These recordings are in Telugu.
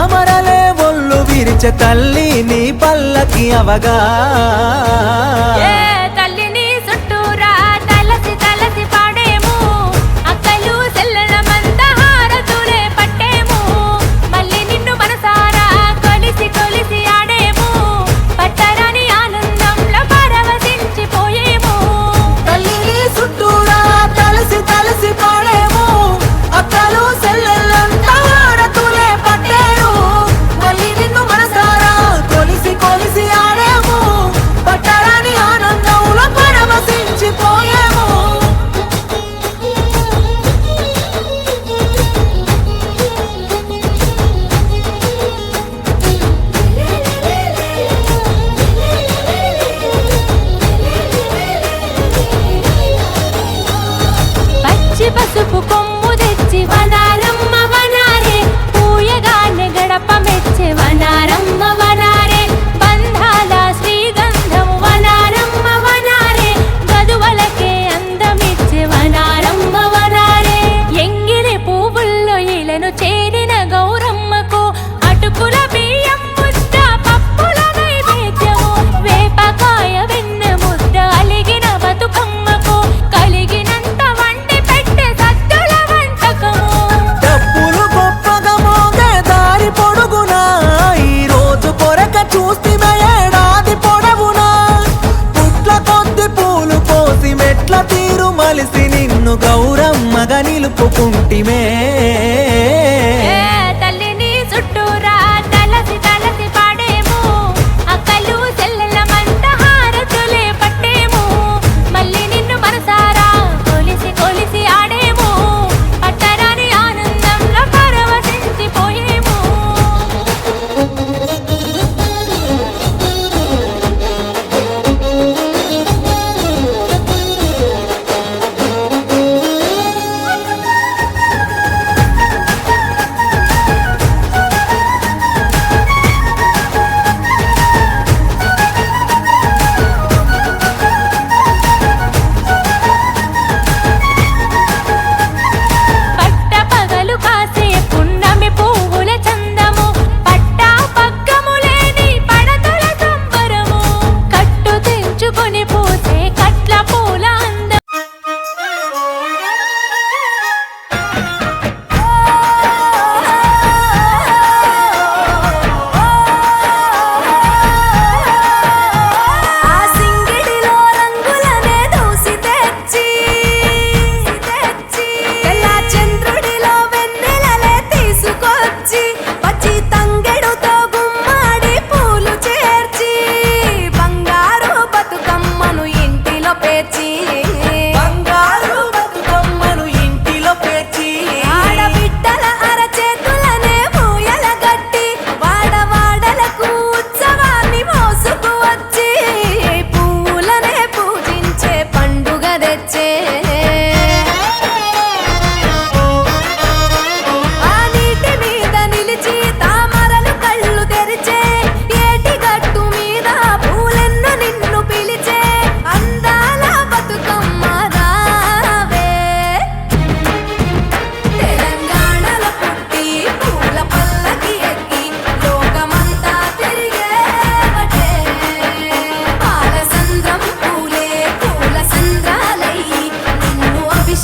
తామరలే ఒళ్ళు విరిచ తల్లి నీ పల్లకి అవగా. ఎట్ల తీరు మలిసి నిన్ను గౌరమ్మగా నిలుపుకుంటిమే?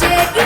Yeah.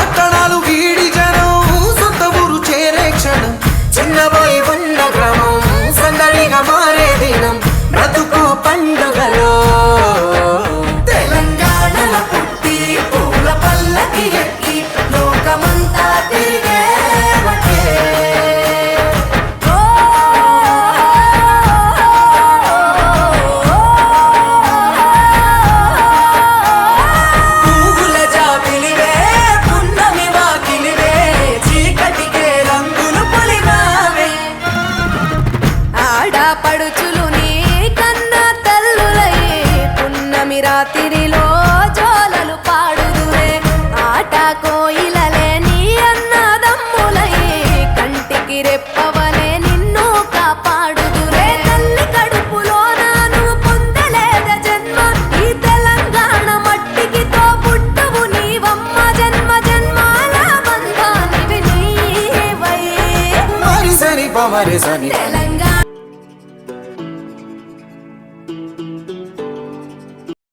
ఆడపడుచులు నీ కన్న తల్లులై పున్నమి రాత్రిలో జోలలు పాడుదురే. ఆట కోయిలలే నీ అన్నదమ్ములై కంటికి రెప్పవలే నిన్ను కాపాడుదురే. తల్లి కడుపులో నాను పొందలేద జన్మ. ఈ తెలంగాణ మట్టికి తో పుట్టవు నీవమ్మ జన్మ. జన్మాల బంధానివి నీవై మరి సరి పమరి సని. తెలంగాణ